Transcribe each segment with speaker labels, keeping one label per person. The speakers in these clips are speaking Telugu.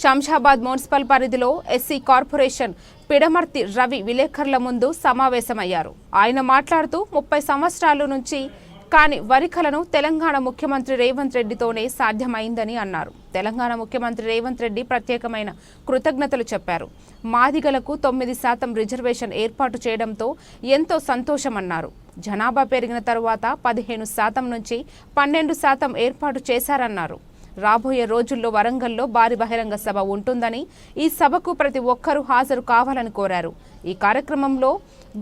Speaker 1: శంషాబాద్ మున్సిపల్ పరిధిలో ఎస్సీ కార్పొరేషన్ పిడమర్తి రవి విలేకరుల ముందు సమావేశమయ్యారు. ఆయన మాట్లాడుతూ ముప్పై సంవత్సరాల నుంచి కాని వరికలను తెలంగాణ ముఖ్యమంత్రి రేవంత్ రెడ్డితోనే సాధ్యమైందని అన్నారు. తెలంగాణ ముఖ్యమంత్రి రేవంత్ రెడ్డి ప్రత్యేకమైన కృతజ్ఞతలు చెప్పారు. మాదిగలకు తొమ్మిది శాతం రిజర్వేషన్ ఏర్పాటు చేయడంతో ఎంతో సంతోషమన్నారు. జనాభా పెరిగిన తరువాత పదిహేను శాతం నుంచి పన్నెండు శాతం ఏర్పాటు చేశారన్నారు. రాబోయే రోజుల్లో వరంగల్లో భారీ బహిరంగ సభ ఉంటుందని ఈ సభకు ప్రతి ఒక్కరూ హాజరు కావాలని కోరారు. ఈ కార్యక్రమంలో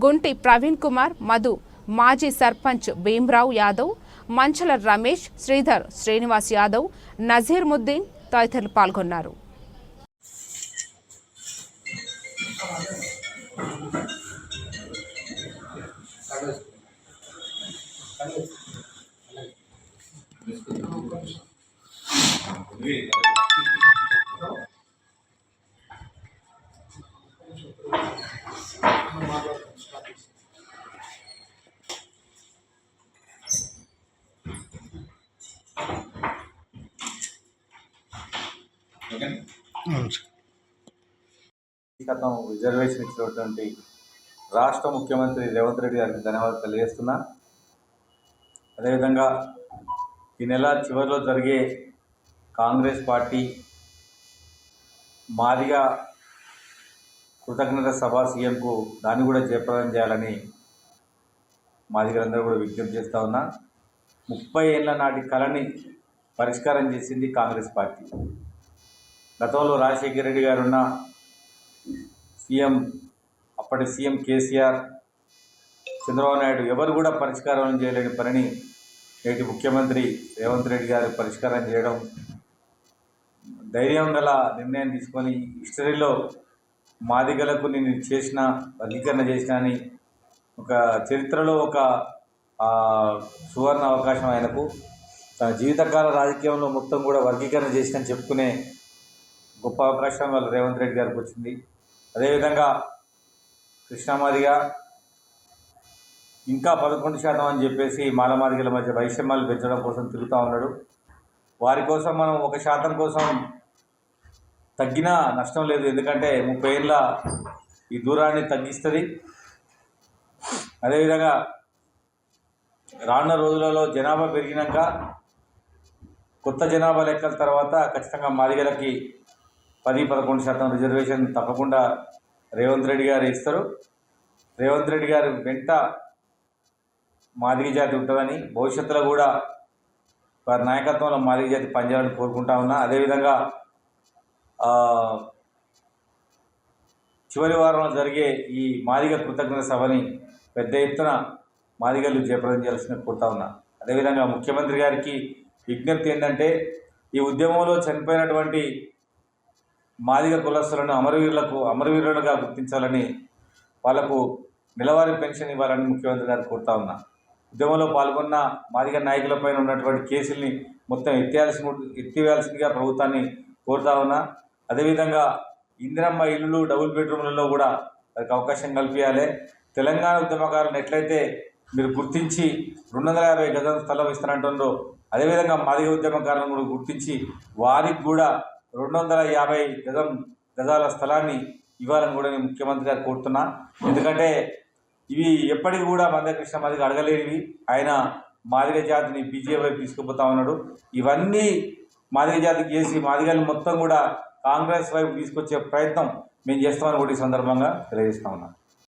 Speaker 1: గుంటి ప్రవీణ్ కుమార్ మధు మాజీ సర్పంచ్ భీమ్రావు యాదవ్ మంచల రమేష్ శ్రీధర్ శ్రీనివాస్ యాదవ్ నజీర్ ముద్దీన్ తదితరులు పాల్గొన్నారు.
Speaker 2: గతం రిజర్వేషన్ ఇచ్చినటువంటి రాష్ట్ర ముఖ్యమంత్రి రేవంత్ రెడ్డి గారికి ధన్యవాదాలు తెలియజేస్తున్నా. అదేవిధంగా ఈ నెల చివరిలో జరిగే కాంగ్రెస్ పార్టీ మాదిగా కృతజ్ఞత సభ సీఎంకు దాన్ని కూడా జయప్రదం చేయాలని మాదిగలందరూ కూడా విజ్ఞప్తి చేస్తూ ఉన్నా. ముప్పై ఏళ్ళ నాటి కళని పరిష్కారం చేసింది కాంగ్రెస్ పార్టీ. గతంలో రాజశేఖర రెడ్డి గారు ఉన్న సీఎం అప్పటి సీఎం కేసీఆర్ చంద్రబాబు నాయుడు ఎవరు కూడా పరిష్కారం చేయలేని పనిని నేటి ముఖ్యమంత్రి రేవంత్ రెడ్డి గారు పరిష్కారం చేయడం ధైర్యం గల నిర్ణయం తీసుకొని హిస్టరీలో మాదిగలకు నేను చేసిన వర్గీకరణ చేసిన అని ఒక చరిత్రలో ఒక సువర్ణ అవకాశం ఆయనకు. తన జీవితకాల రాజకీయంలో మొత్తం కూడా వర్గీకరణ చేసిన చెప్పుకునే గొప్ప అవకాశం వాళ్ళ రేవంత్ రెడ్డి గారికి వచ్చింది. అదేవిధంగా కృష్ణామాదిగా ఇంకా పదకొండు శాతం అని చెప్పేసి మాలమాదిగల మధ్య వైషమ్యాలు పెంచడం కోసం తిరుగుతూ ఉన్నాడు. వారి కోసం మనం ఒక శాతం కోసం తగ్గినా నష్టం లేదు. ఎందుకంటే ముప్పై ఏళ్ళ ఈ దూరాన్ని తగ్గిస్తుంది. అదేవిధంగా రానున్న రోజులలో జనాభా పెరిగినాక కొత్త జనాభా లెక్కల తర్వాత ఖచ్చితంగా మాదిగలకి పది పదకొండు శాతం రిజర్వేషన్ తప్పకుండా రేవంత్ రెడ్డి గారు ఇస్తారు. రేవంత్ రెడ్డి గారు వెంట మాదిగ జాతి ఉంటుందని భవిష్యత్తులో కూడా వారి నాయకత్వంలో మాదిగ జాతి పనిచేయాలని కోరుకుంటా ఉన్నా. అదేవిధంగా చివరి వారంలో జరిగే ఈ మాదిగ కృతజ్ఞత సభని పెద్ద ఎత్తున మాదిగలు జయప్రదం చేయాల్సిన కోరుతా ఉన్నా. అదేవిధంగా ముఖ్యమంత్రి గారికి విజ్ఞప్తి ఏంటంటే ఈ ఉద్యమంలో చనిపోయినటువంటి మాదిగ కులస్తులను అమరవీరులకు అమరవీరులుగా గుర్తించాలని వాళ్ళకు నెలవారీ పెన్షన్ ఇవ్వాలని ముఖ్యమంత్రి గారు కోరుతా ఉన్నా. ఉద్యమంలో పాల్గొన్న మాదిగ నాయకులపైన ఉన్నటువంటి కేసుల్ని మొత్తం ఎత్తేయాల్సి ఎత్తివేయాల్సిందిగా ప్రభుత్వాన్ని కోరుతా ఉన్నా. అదేవిధంగా ఇందిరమ్మ ఇల్లులు డబుల్ బెడ్రూమ్లలో కూడా వారికి అవకాశం కల్పించాలి తెలంగాణ ఉద్యమకారులను ఎట్లయితే మీరు గుర్తించి రెండు వందల యాభై గజం స్థలం ఇస్తానంటుండ్రో అదేవిధంగా మాదిగ ఉద్యమకారులను కూడా గుర్తించి వారికి కూడా రెండు వందల యాభై గజం గజాల స్థలాన్ని ఇవ్వాలని కూడా నేను ముఖ్యమంత్రి గారు కోరుతున్నా. ఎందుకంటే ఇవి ఎప్పటికి కూడా మందకృష్ణ మాదిగ అడగలేనివి. ఆయన మాదిగ జాతిని బీజేపీ తీసుకుపోతా ఉన్నాడు. ఇవన్నీ మాదిగ జాతికి చేసి మాదిగలు మొత్తం కూడా కాంగ్రెస్ వైపు తీసుకొచ్చే ప్రయత్నం మేము చేస్తామని కూడా ఈ సందర్భంగా తెలియజేస్తా ఉన్నాను